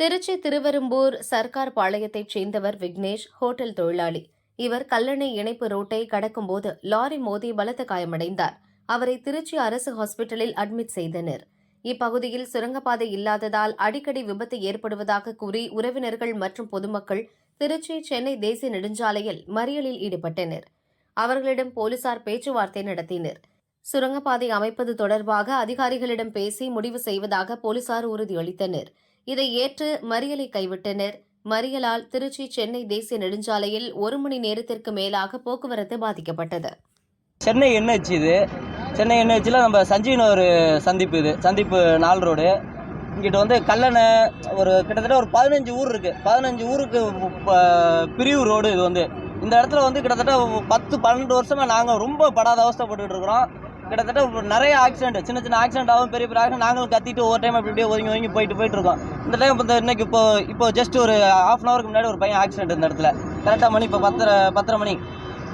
திருச்சி திருவெரும்பூர் சர்க்கார் பாளையத்தைச் சேர்ந்தவர் விக்னேஷ் ஹோட்டல் தொழிலாளி. இவர் கல்லணை இணைப்பு ரோட்டை கடக்கும்போது லாரி மோதி பலத்த காயமடைந்தார். அவரை திருச்சி அரசு ஹாஸ்பிட்டலில் அட்மிட் செய்தனர். இப்பகுதியில் சுரங்கப்பாதை இல்லாததால் அடிக்கடி விபத்து ஏற்படுவதாக கூறி உறவினர்கள் மற்றும் பொதுமக்கள் திருச்சி சென்னை தேசிய நெடுஞ்சாலையில் மறியலில் ஈடுபட்டனர். அவர்களிடம் போலீசார் பேச்சுவார்த்தை நடத்தினர். சுரங்கப்பாதை அமைப்பது தொடர்பாக அதிகாரிகளிடம் பேசி முடிவு செய்வதாக போலீசார் உறுதியளித்தனர். இதை ஏற்று மறியலை கைவிட்டனர். மறியலால் திருச்சி சென்னை தேசிய நெடுஞ்சாலையில் ஒரு மணி நேரத்திற்கு மேலாக போக்குவரத்து பாதிக்கப்பட்டது. சென்னை என்ஹெச் இது. சென்னை என்ஹெச்சில் நம்ம சஞ்சீவன் ஒரு சந்திப்பு இது. சந்திப்பு நாலு ரோடு. இங்கிட்ட வந்து கல்லணை ஒரு கிட்டத்தட்ட ஒரு பதினஞ்சு ஊர் இருக்குது பதினஞ்சு ஊருக்கு பிரிவு ரோடு இது வந்து. இந்த இடத்துல வந்து கிட்டத்தட்ட பத்து பன்னெண்டு வருஷமாக நாங்கள் ரொம்ப படாத அவஸ்தைப்பட்டுட்டு இருக்கிறோம். கிட்டத்தட்ட நிறைய ஆக்சிடென்ட் சின்ன சின்ன ஆக்சிடென்ட் ஆகும். பெரிய பெரிய ஆக்சிடென்ட் நாங்களும் கத்திட்டு ஒவ்வொரு டைம் அப்படி அப்படியே ஒதுங்கி ஒதுங்கி போயிட்டு போயிட்டு இருக்கோம். இந்த டைம் இப்போ இன்னைக்கு இப்போ இப்போ ஜஸ்ட் ஒரு ஹாஃப் அன் ஹவருக்கு முன்னாடி ஒரு பையன் ஆக்சிடென்ட் இந்த இடத்துல. கரெக்டாக மணி இப்போ பத்தரை பத்தரை மணி.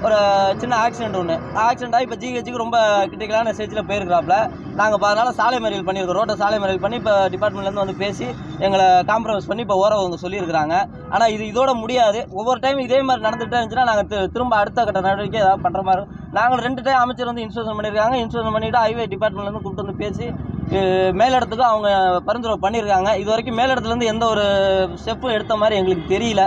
ஒரு சின்ன ஆக்சிடென்ட் ஒன்று ஆக்சிடென்ட் ஆகி இப்போ ஜிஹெச்சுக்கு ரொம்ப கிரிட்டிக்கலான ஸ்டேஜில் போயிருக்கிறாப்புல நாங்கள் இப்போ அதனால் சாலை மறியல் பண்ணியிருக்கோம் ரோட்டை சாலை மறியல் பண்ணி இப்போ டிபார்ட்மெண்ட்லேருந்து வந்து பேசி எங்களை காம்ப்ரமைஸ் பண்ணி இப்போ ஓரவங்க சொல்லியிருக்கிறாங்க. ஆனால் இது இதோட முடியாது. ஒவ்வொரு டைம் இதே மாதிரி நடந்துகிட்டே இருந்துச்சுன்னா நாங்கள் திரும்ப அடுத்த கட்ட நடவடிக்கை ஏதாவது பண்ணுற மாதிரி நாங்கள் ரெண்டு டைம் அமைச்சர் வந்து இன்ஸ்ட்ரக்ஷன் பண்ணியிருக்காங்க. இன்ஸ்ட்ரக்ஷன் பண்ணிவிட்டு ஹைவே டிபார்ட்மெண்ட்லேருந்து கூப்பிட்டு வந்து பேசி மேலிடத்துக்கு மேலிடத்துக்கும் அவங்க பரிந்துரை பண்ணியிருக்காங்க. இது வரைக்கும் மேலிடத்துலேருந்து எந்த ஒரு ஸ்டெப்பும் எடுத்த மாதிரி எங்களுக்கு தெரியல.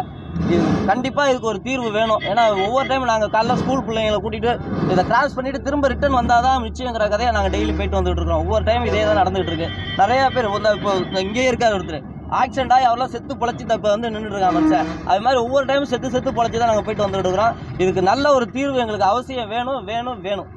இது கண்டிப்பாக இதுக்கு ஒரு தீர்வு வேணும். ஏன்னா ஒவ்வொரு டைம் நாங்கள் காலைல ஸ்கூல் பிள்ளைங்களை கூட்டிகிட்டு இதை கிராஸ் பண்ணிவிட்டு திரும்ப ரிட்டர்ன் வந்தால் தான் மிச்சங்கிற கதையை நாங்கள் டெய்லி போயிட்டு வந்துட்டு இருக்கோம் ஒவ்வொரு டைம் இதே தான் நடந்துகிட்டு இருக்கு. நிறையா பேர் வந்து இப்போ இங்கேயே இருக்கார் ஒருத்தர். ஆக்சிடென்ட் ஆகி அவரெல்லாம் செத்து பொழைச்சி இப்போ வந்து நின்றுட்டு இருக்காங்க அது மாதிரி ஒவ்வொரு டைமும் செத்து செத்து பொழைச்சி தான் நாங்கள் போயிட்டு வந்துட்டு இருக்கிறோம். இதுக்கு நல்ல ஒரு தீர்வு எங்களுக்கு அவசியம் வேணும் வேணும் வேணும்.